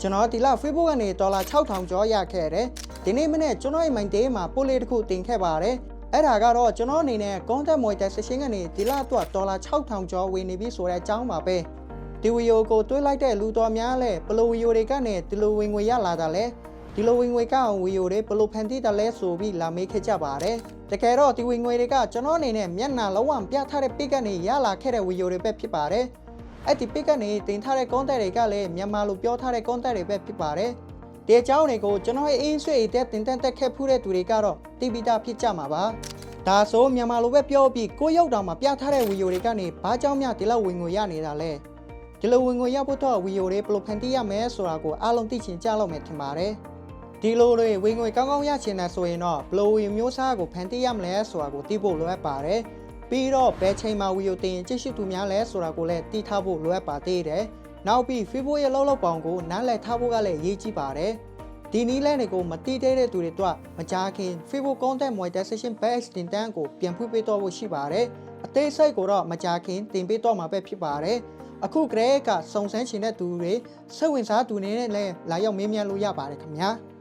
ကျွန်တော်ဒီလ Facebook ကနေဒေါ်လာ6000ကျော်ရခဲ့တယ်ဒီနေ့မနေ့ကျွန်တော်ရဲ့မိုင်တေးမှာပို့လေးတစ်ခုတင်ခဲ့ပါတယ်အဲ့ဒါကတော့ကျွန်တော်အနေနဲ့ content monetization ကနေဒီလအတွက်ဒေါ်လာ6000ကျော်ဝင်နေပြီဆိုတဲ့အကြောင်းပါပဲဒီဗီဒီယိုကိုတွေးလိုက်တဲ့လူတော်များလဲဘလိုဗီဒီယိုတွေကနေဒီလိုဝင်ငွေရလာတာလဲဒီလိုဝင်ငွေကအောင်ဗီဒီယိုတွေဘလိုဖန်တီးတယ်လဲဆိုပြီးလာမေးခဲ့ကြပါတယ်တကယ်တော့ဒီဝင်ငွေတွေကကျွန်တော်အနေနဲ့မျက်နှာလုံးဝပြထားတဲ့ pic ကနေရလာခဲ့တဲ့ဗီဒီယိုတွေပဲဖြစ်ပါတယ် အဲ့ဒီ pic ကနေတင်ထားတဲ့ content တွေကလည်းမြန်မာလိုပြောထားတဲ့ content တွေပဲဖြစ်ပါတယ်။ဒီအကြောင်းတွေကိုကျွန်တော်ရဲ့အင်းဆွေအတဲ့တင်တန်းတက်ခဲ့ဖူးတဲ့သူတွေကတော့တိပိတာဖြစ်ကြမှာပါ။ဒါဆိုမြန်မာလိုပဲပြောပြီးကိုရုပ်တောင်မှာပြထားတဲ့ဗီဒီယိုတွေကနေဘာကြောင့်များဒီလောက်ဝင်ငွေရနေတာလဲ။ဒီလိုဝင်ငွေရဖို့တော့ဗီဒီယိုတွေဘယ်လိုဖန်တီးရမလဲဆိုတာကိုအားလုံးသိချင်ကြလို့မယ်ထင်ပါတယ်။ဒီလိုတွေဝင်ငွေကောင်းကောင်းရချင်တယ်ဆိုရင်တော့ဘယ်လိုဝင်မျိုးစားကိုဖန်တီးရမလဲဆိုတာကိုသိဖို့လိုအပ်ပါတယ်။ ပြီးတော့ဘယ်ချိန်မှာဝီယိုတင်ရင်ကြည့်ရှုသူများလဲဆိုတာကိုလည်းသိထားဖို့လိုအပ်ပါသေးတယ်။နောက်ပြီး Facebook ရဲ့လောက်လောက်ပေါင်ကိုနားလည်ထားဖို့ကလည်းအရေးကြီးပါတယ်။ဒီနည်းလမ်းတွေကိုမတိသေးတဲ့သူတွေတော့မကြားခင် Facebook Content Monetization Page တင်တန်းကိုပြန်ဖွင့်ပေးတော့ဖို့ရှိပါတယ်။အသေးစိတ်ကိုတော့မကြားခင်တင်ပေးတော့မှာပဲဖြစ်ပါတယ်။အခုကလေးကစုံစမ်းချင်တဲ့သူတွေစိတ်ဝင်စားသူတွေနဲ့လည်းလာရောက်မေးမြန်းလို့ရပါတယ်ခင်ဗျာ။